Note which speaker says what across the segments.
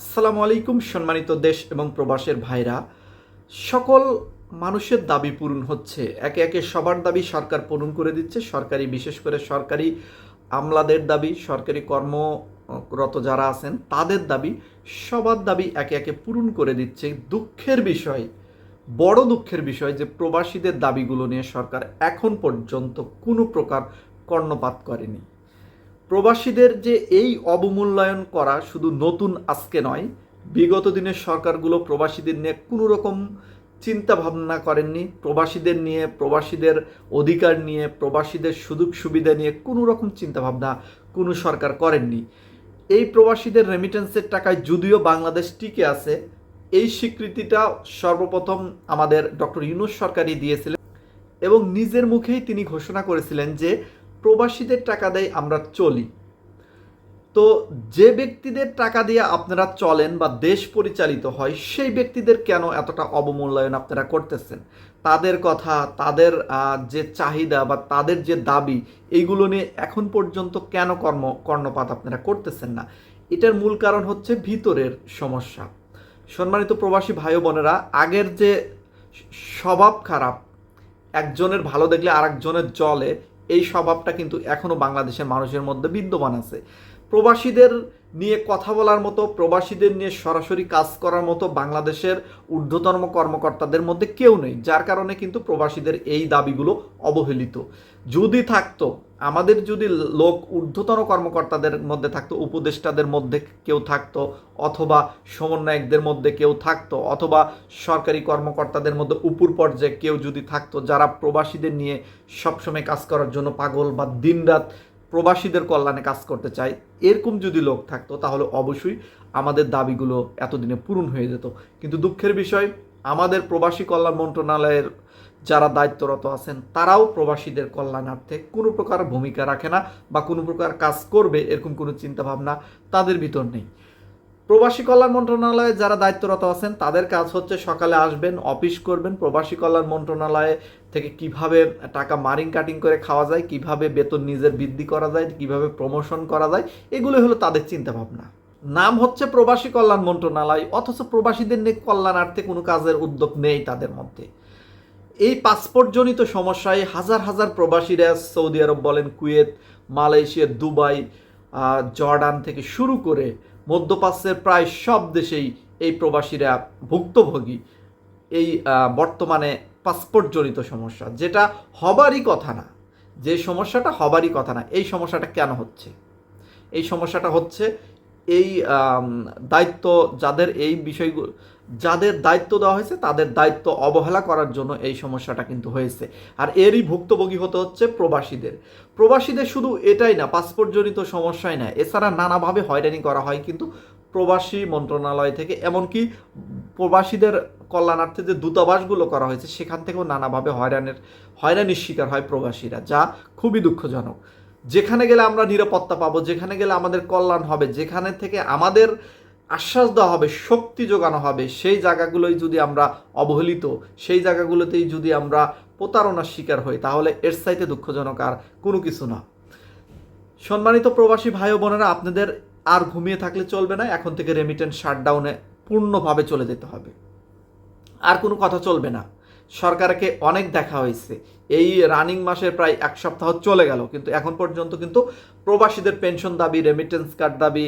Speaker 1: আসসালামু আলাইকুম, সম্মানিত দেশ এবং প্রবাসের ভাইরা। সকল মানুষের দাবি পূরণ হচ্ছে। একে একে সবার দাবি সরকার পূরণ করে দিচ্ছে। সরকারি, বিশেষ করে সরকারি আমলাদের দাবি, সরকারি কর্মরত যারা আছেন, তাদের দাবি, সবার দাবি একে একে পূরণ করে দিচ্ছে। দুঃখের বিষয়, বড় দুঃখের বিষয় যে প্রবাসীদের দাবিগুলো নিয়ে সরকার এখন পর্যন্ত কোনো প্রকার কর্ণপাত করেনি। প্রবাসীদের যে এই অবমূল্যায়ন করা শুধু নতুন আজকে নয়, বিগত দিনের সরকারগুলো প্রবাসীদের নিয়ে কোনো রকম চিন্তা ভাবনা করেননি। প্রবাসীদের নিয়ে, প্রবাসীদের অধিকার নিয়ে, প্রবাসীদের সুযোগ সুবিধা নিয়ে কোনো রকম চিন্তা ভাবনা কোনো সরকার করেননি। এই প্রবাসীদের রেমিটেন্সের টাকায় যদিও বাংলাদেশ টিকে আছে, এই স্বীকৃতিটা সর্বপ্রথম আমাদের ডক্টর ইউনুস সরকারই দিয়েছিলেন এবং নিজের মুখেই তিনি ঘোষণা করেছিলেন যে প্রবাসীদের টাকা দেয় আমরা চলি। তো যে ব্যক্তিদের টাকা দিয়ে আপনারা চলেন বা দেশ পরিচালিত হয়, সেই ব্যক্তিদের কেন এতটা অবমূল্যায়ন আপনারা করতেছেন? তাদের কথা, তাদের যে চাহিদা বা তাদের যে দাবি, এইগুলো নিয়ে এখন পর্যন্ত কেন কর্ম, কর্ণপাত আপনারা করতেছেন না? এটার মূল কারণ হচ্ছে ভিতরের সমস্যা। সম্মানিত প্রবাসী ভাই বোনেরা, আগের যে স্বভাব খারাপ, একজনের ভালো দেখলে আরেকজনের জলে এই স্বভাবটা কিন্তু এখনও বাংলাদেশের মানুষের মধ্যে বিদ্যমান আছে। প্রবাসীদের নিয়ে কথা বলার মতো, প্রবাসীদের নিয়ে সরাসরি কাজ করার মতো বাংলাদেশের ঊর্ধ্বতম কর্মকর্তাদের মধ্যে কেউ নেই, যার কারণে কিন্তু প্রবাসীদের এই দাবিগুলো অবহেলিত। যদি থাকতো, আমাদের যদি লোক ঊর্ধ্বতন কর্মকর্তাদের মধ্যে থাকতো, উপদেষ্টাদের মধ্যে কেউ থাকতো, অথবা সমন্বয়কদের মধ্যে কেউ থাকতো, অথবা সরকারি কর্মকর্তাদের মধ্যে উপর পর্যায়ে কেউ যদি থাকতো, যারা প্রবাসীদের নিয়ে সবসময় কাজ করার জন্য পাগল বা দিনরাত প্রবাসীদের কল্যাণে কাজ করতে চাই এরকম যদি লোক থাকতো, তাহলে অবশ্যই আমাদের দাবিগুলো এতদিনে পূরণ হয়ে যেত। কিন্তু দুঃখের বিষয়, আমাদের প্রবাসী কল্যাণ মন্ত্রণালয়ের যারা দায়িত্বরত আছেন, তারাও প্রবাসীদের কল্যাণার্থে কোনো প্রকার ভূমিকা রাখে না বা কোনো প্রকার কাজ করবে, এরকম কোনো চিন্তাভাবনা তাদের ভিতর নেই। প্রবাসী কল্যাণ মন্ত্রণালয়ে যারা দায়িত্বরত আছেন, তাদের কাজ হচ্ছে সকালে আসবেন, অফিস করবেন। প্রবাসী কল্যাণ মন্ত্রণালয়ে থেকে কীভাবে টাকা মারিং কাটিং করে খাওয়া যায়, কীভাবে বেতন নিজের বৃদ্ধি করা যায়, কীভাবে প্রমোশন করা যায়, এগুলো হলো তাদের চিন্তাভাবনা। নাম হচ্ছে প্রবাসী কল্যাণ মন্ত্রণালয়, অথচ প্রবাসীদের নিয়ে কল্যাণার্থে কোনো কাজের উদ্যোগ নেই তাদের মধ্যে। এই পাসপোর্টজনিত সমস্যায় হাজার হাজার প্রবাসীরা সৌদি আরব বলেন, কুয়েত, মালয়েশিয়া, দুবাই জর্ডান থেকে শুরু করে মধ্যপ্রাচ্যের প্রায় সব দেশেই এই প্রবাসীরা ভুক্তভোগী। এই বর্তমানে পাসপোর্ট পাসপোর্টজনিত সমস্যা, যেটা হবারই কথা না। যে সমস্যাটা হবারই কথা না, এই সমস্যাটা কেন হচ্ছে? এই সমস্যাটা হচ্ছে এই দায়িত্ব যাদের এই বিষয়গুলো যাদের দায়িত্ব দেওয়া হয়েছে, তাদের দায়িত্ব অবহেলা করার জন্য এই সমস্যাটা কিন্তু হয়েছে। আর এরই ভুক্তভোগী হতে হচ্ছে প্রবাসীদের। প্রবাসীদের শুধু এটাই না, পাসপোর্টজনিত সমস্যাই না, এছাড়া নানাভাবে হয়রানি করা হয় কিন্তু প্রবাসী মন্ত্রণালয় থেকে, এমনকি প্রবাসীদের কল্যাণার্থে যে দূতাবাসগুলো করা হয়েছে, সেখান থেকেও নানাভাবে হয়রানের, হয়রানির শিকার হয় প্রবাসীরা, যা খুবই দুঃখজনক। যেখানে গেলে আমরা নিরাপত্তা পাবো, যেখানে গেলে আমাদের কল্যাণ হবে, যেখানে থেকে আমাদের আশ্বাস দেওয়া হবে, শক্তি যোগানো হবে, সেই জায়গাগুলোই যদি আমরা অবহেলিত, সেই জায়গাগুলোতেই যদি আমরা প্রতারণার শিকার হই, তাহলে এর চাইতে দুঃখজনক আর কোনো কিছু না। সম্মানিত প্রবাসী ভাই বোনেরা, আপনাদের আর ঘুমিয়ে থাকলে চলবে না, এখন থেকে রেমিটেন্স শাটডাউনে পূর্ণভাবে চলে যেতে হবে। আর কোনো কথা চলবে না। সরকারকে অনেক দেখা হয়েছে। এই রানিং মাসের প্রায় এক সপ্তাহ চলে গেল, কিন্তু এখন পর্যন্ত কিন্তু প্রবাসীদের পেনশন দাবি রেমিটেন্স কার্ড দাবি,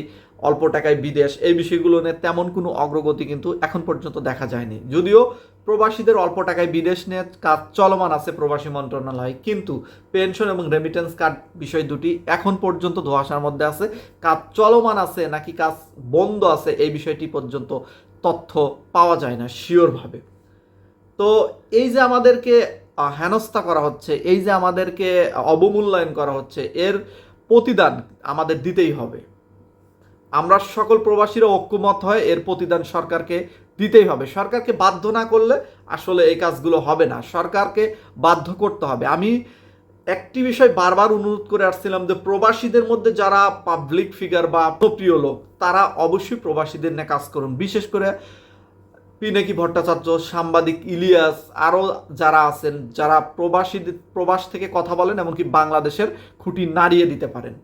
Speaker 1: অল্প টাকায় বিদেশ, এই বিষয়গুলো নিয়ে তেমন কোনো অগ্রগতি কিন্তু এখন পর্যন্ত দেখা যায়নি। যদিও প্রবাসীদের অল্প টাকায় বিদেশ নিয়ে কাজ চলমান আছে প্রবাসী মন্ত্রণালয়, কিন্তু পেনশন এবং রেমিটেন্স কার্ড বিষয় দুটি এখন পর্যন্ত ধোয়াশার মধ্যে আছে। কাজ চলমান আছে, নাকি কাজ বন্ধ আছে, এই বিষয়টি পর্যন্ত তথ্য পাওয়া যায় না শিওরভাবে তো এই যে আমাদেরকে হেনস্থা করা হচ্ছে, এই যে আমাদেরকে অবমূল্যায়ন করা হচ্ছে, এর প্রতিদান আমাদের দিতেই হবে। আমরা সকল প্রবাসীরা ঐক্যমত হয় এর প্রতিদান সরকারকে দিতেই হবে। সরকারকে বাধ্য না করলে আসলে এই কাজগুলো হবে না। সরকারকে বাধ্য করতে হবে। আমি একটি বিষয় বারবার অনুরোধ করে আসছিলাম যে প্রবাসীদের মধ্যে যারা পাবলিক ফিগার বা প্রিয় লোক, তারা অবশ্যই প্রবাসীদের নিয়ে কাজ করুন। বিশেষ করে পিনাকি ভট্টাচার্য, সাংবাদিক ইলিয়াস, আরও যারা আছেন, যারা প্রবাসী প্রবাস থেকে কথা বলেন এমনকি বাংলাদেশের খুঁটি নাড়িয়ে দিতে পারেন।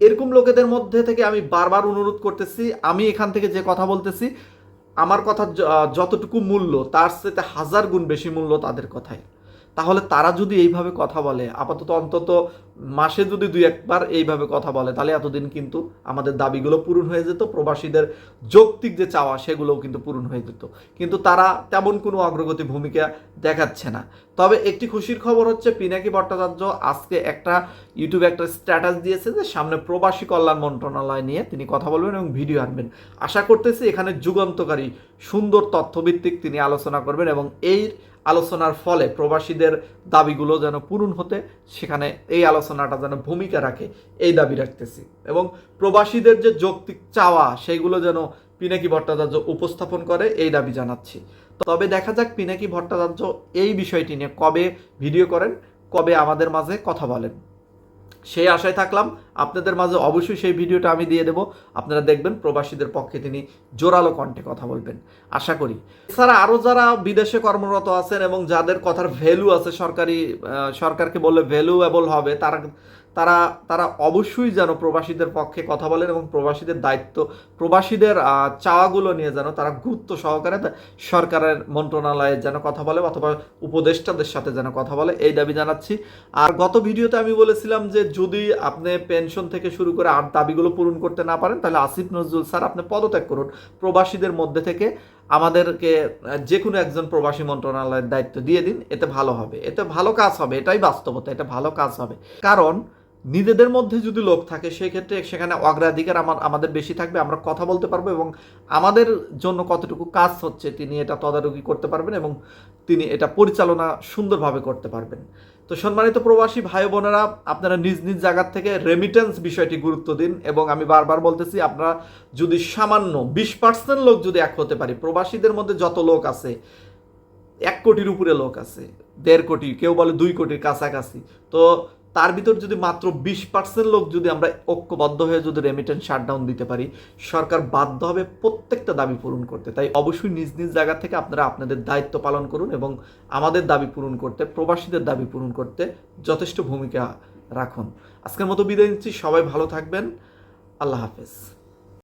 Speaker 1: এরকম লোকেদের মধ্যে থেকে আমি বারবার অনুরোধ করতেছি, আমি এখান থেকে যে কথা বলতেছি, আমার কথা যতটুকু মূল্য, তার সাথে হাজার গুণ বেশি মূল্য তাদের কথায়। তাহলে তারা যদি এইভাবে কথা বলে, আপাতত অন্তত মাসে যদি দুই একবার এইভাবে কথা বলে, তাহলে এতদিন কিন্তু আমাদের দাবিগুলো পূরণ হয়ে যেত, প্রবাসীদের যৌক্তিক যে চাওয়া, সেগুলোও কিন্তু পূরণ হয়ে যেত। কিন্তু তারা তেমন কোনো অগ্রগতি ভূমিকা দেখাচ্ছে না। তবে একটি খুশির খবর হচ্ছে, পিনাকি ভট্টাচার্য আজকে একটা ইউটিউবে একটা স্ট্যাটাস দিয়েছে যে, সামনে প্রবাসী কল্যাণ মন্ত্রণালয় নিয়ে তিনি কথা বলবেন এবং ভিডিও আনবেন। আশা করতেছি এখানে যুগান্তকারী সুন্দর তথ্যভিত্তিক তিনি আলোচনা করবেন এবং এই আলোচনার ফলে প্রবাসীদের দাবিগুলো যেন পূরণ হতে সেখানে এই আলোচনাটা যেন ভূমিকা রাখে, এই দাবি রাখতেছি। এবং প্রবাসীদের যে যৌক্তিক চাওয়া সেইগুলো যেন পিনাকি ভট্টাচার্য উপস্থাপন করে, এই দাবি জানাচ্ছি। তবে দেখা যাক পিনাকি ভট্টাচার্য এই বিষয়টি নিয়ে কবে ভিডিও করেন, কবে আমাদের মাঝে কথা বলেন। সেই আশায় থাকলাম। আপনাদের মাঝে অবশ্যই সেই ভিডিওটা আমি দিয়ে দেবো। আপনারা দেখবেন, প্রবাসীদের পক্ষে তিনি জোরালো কণ্ঠে কথা বলবেন। আশা করি। এছাড়া আরও যারা বিদেশে কর্মরত আছেন এবং যাদের কথার ভ্যালু আছে সরকারি সরকারকে বললে ভ্যালুয়েবল হবে, তারা তারা তারা অবশ্যই যেন প্রবাসীদের পক্ষে কথা বলেন এবং প্রবাসীদের দায়িত্ব, প্রবাসীদের চাওয়াগুলো নিয়ে যেন তারা গুরুত্ব সহকারে সরকারের মন্ত্রণালয়ে যেন কথা বলে অথবা উপদেষ্টাদের সাথে যেন কথা বলে, এই দাবি জানাচ্ছি। আর গত ভিডিওতে আমি বলেছিলাম যে যদি আপনি পেনশন থেকে শুরু করে আর দাবিগুলো পূরণ করতে না পারেন, তাহলে আসিফ নজরুল স্যার আপনি পদত্যাগ করুন। প্রবাসীদের মধ্যে থেকে আমাদেরকে যে কোনো একজন প্রবাসী মন্ত্রণালয়ের দায়িত্ব দিয়ে দিন, এতে ভালো হবে। এতে ভালো কাজ হবে, এটাই বাস্তবতা, এটা ভালো কাজ হবে। কারণ নিজেদের মধ্যে যদি লোক থাকে, সেক্ষেত্রে সেখানে অগ্রাধিকার আমার, আমাদের বেশি থাকবে, আমরা কথা বলতে পারব এবং আমাদের জন্য কতটুকু কাজ হচ্ছে, তিনি এটা তদারকি করতে পারবেন এবং তিনি এটা পরিচালনা সুন্দরভাবে করতে পারবেন। তো সম্মানিত প্রবাসী ভাই বোনেরা, আপনারা নিজ নিজ জায়গার থেকে রেমিটেন্স বিষয়টি গুরুত্ব দিন এবং আমি বারবার বলতেছি, আপনারা যদি সামান্য বিশ পার্সেন্ট লোক যদি এক হতে পারি, প্রবাসীদের মধ্যে যত লোক আছে, এক কোটির উপরে লোক আছে, দেড় কোটি, কেউ বলে দুই কোটির কাছাকাছি, তো তার ভিতর যদি মাত্র বিশ পার্সেন্ট লোক যদি আমরা ঐক্যবদ্ধ হয়ে যদি রেমিটেন্স শাটডাউন দিতে পারি, সরকার বাধ্য হবে প্রত্যেকটা দাবি পূরণ করতে। তাই অবশ্যই নিজ নিজ জায়গা থেকে আপনারা আপনাদের দায়িত্ব পালন করুন এবং আমাদের দাবি পূরণ করতে, প্রবাসীদের দাবি পূরণ করতে যথেষ্ট ভূমিকা রাখুন। আজকের মতো বিদায় নিচ্ছি, সবাই ভালো থাকবেন। আল্লাহ হাফেজ।